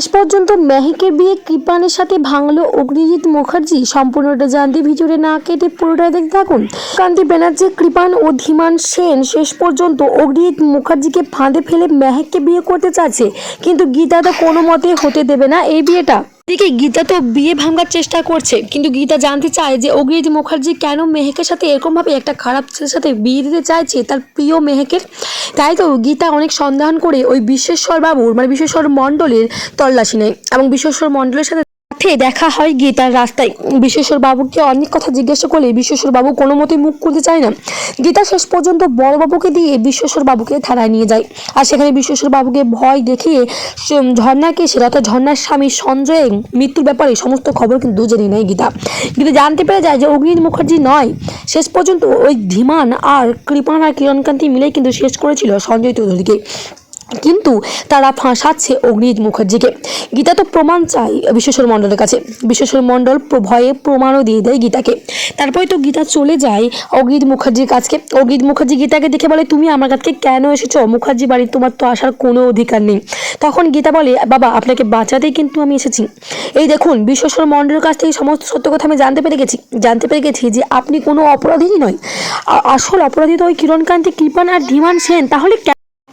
শেষ পর্যন্ত মেহেকের বিয়ে কৃপানের সাথে ভাঙলো অগ্নিজিৎ মুখার্জি। সম্পূর্ণটা জানতে ভিডিওটা না কেটে পুরোটা দেখতে থাকুন। কান্তি ব্যানার্জি, কৃপান ও ধীমান সেন শেষ পর্যন্ত অগ্নিজিৎ মুখার্জিকে ফাঁদে ফেলে মেহেককে বিয়ে করতে চাচ্ছে কিন্তু গীতা তো কোনো মতে হতে দেবে না এই বিয়েটা। এদিকে গীতা তো বিয়ে ভাঙার চেষ্টা করছে, কিন্তু গীতা জানতে চায় যে অগ্নিদি মুখার্জি কেন মেহেকের সাথে এরকমভাবে একটা খারাপ ছেলের সাথে বিয়ে দিতে চাইছে, তার প্রিয় মেহেকের? তাই তো গীতা অনেক সন্ধান করে ওই বিশ্বেশ্বর বাবুর মানে বিশ্বেশ্বর মণ্ডলের তল্লাশি নেয় এবং বিশ্বেশ্বর মণ্ডলের সাথে সাথে দেখা হয় গীতার রাস্তায়। বিশ্বেশ্বর বাবুকে অনেক কথা জিজ্ঞাসা করলে বিশ্বেশ্বর বাবু কোনো মতেই মুখ খুলতে চায় না। গীতা শেষ পর্যন্ত বড়বাবুকে দিয়ে বিশ্বেশ্বর বাবুকে থানায় নিয়ে যায়। আর সেখানে বিশ্বেশ্বর বাবুকে ভয় দেখিয়ে স- ঝর্ণাকে সেটা অর্থাৎ ঝর্ণার স্বামী সঞ্জয়ের মৃত্যুর ব্যাপারে সমস্ত খবর কিন্তু জেনে নেয় গীতা। গীতা জানতে পেরে যায় যে অগ্নিত মুখার্জি নয়। শেষ পর্যন্ত ওই ধীমান আর কৃপান আর কিরণকান্তি মিলে কিন্তু শেষ করেছিল সঞ্জয় চৌধুরীকে। কিন্তু তারা ফাঁসাচ্ছে অগ্নিজিৎ মুখার্জিকে। গীতা তো প্রমাণ চাই বিশ্বেশ্বর মণ্ডলের কাছে। বিশ্বেশ্বর মণ্ডল ভয়ে প্রমাণও দিয়ে দেয় গীতাকে। তারপরে তো গীতা চলে যায় অগ্নিজিৎ মুখার্জির কাছকে। অগ্নিজিৎ মুখার্জি গীতাকে দেখে বলে, তুমি আমার কাছে কেন এসেছ? মুখার্জি বাড়ি তোমার তো আসার কোনো অধিকার নেই। তখন গীতা বলে, বাবা, আপনাকে বাঁচাতেই কিন্তু আমি এসেছি। এই দেখুন, বিশ্বেশ্বর মণ্ডলের কাছ থেকে সমস্ত সত্য কথা আমি জানতে পেরে গেছি। জানতে পেরে গেছি যে আপনি কোনো অপরাধীই নয়। আসল অপরাধী তো ওই কিরণকান্তি কৃপান আর ধীমান সেন। তাহলে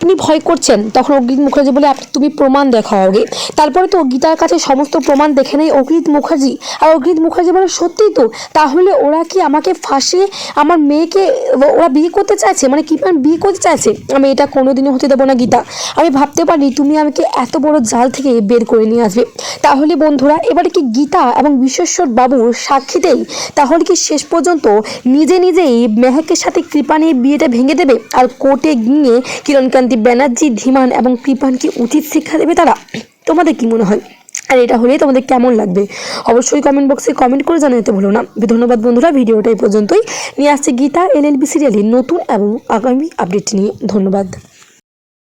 আপনি ভয় করছেন, তখন অগ্নিত মুখার্জি বলে "আপ- তুমি প্রমাণ দেখাও আগে। তারপরে তো গীতার কাছে সমস্ত প্রমাণ দেখে নেয় অগ্নিত মুখার্জি। আর অগ্নিত মুখার্জি বলে সত্যিই তো, তাহলে ওরা কি আমাকে ফাঁসিয়ে আমার মেয়েকে, ওরা বিয়ে করতে চাইছে? মানে কৃপান বিয়ে করতে চাইছে? আমি এটা কোনোদিনও হতে দেবো না, গীতা। আমি ভাবতে পারি তুমি আমাকে এত বড় জাল থেকে বের করে নিয়ে আসবে। তাহলে বন্ধুরা, এবারে কি গীতা এবং বিশ্বেশ্বর বাবুর সাক্ষীতেই তাহলে কি শেষ পর্যন্ত নিজে নিজেই মেহেকের সাথে কৃপানের বিয়েটা ভেঙে দেবে? আর কোর্টে গিয়ে কিরণকান্তি ব্যানার্জি, ধীমান এবং কৃপানকে উচিত শিক্ষা দেবে তারা? তোমাদের কি মনে হয়? আর এটা হলে তোমাদের কেমন লাগবে? অবশ্যই কমেন্ট বক্সে কমেন্ট করে জানাতে ভুলো না। ধন্যবাদ বন্ধুরা, ভিডিওটা এই পর্যন্তই। নিয়ে আসছে গীতা এলএলবি সিরিয়ালের নতুন এবং আগামী আপডেট নিয়ে। ধন্যবাদ।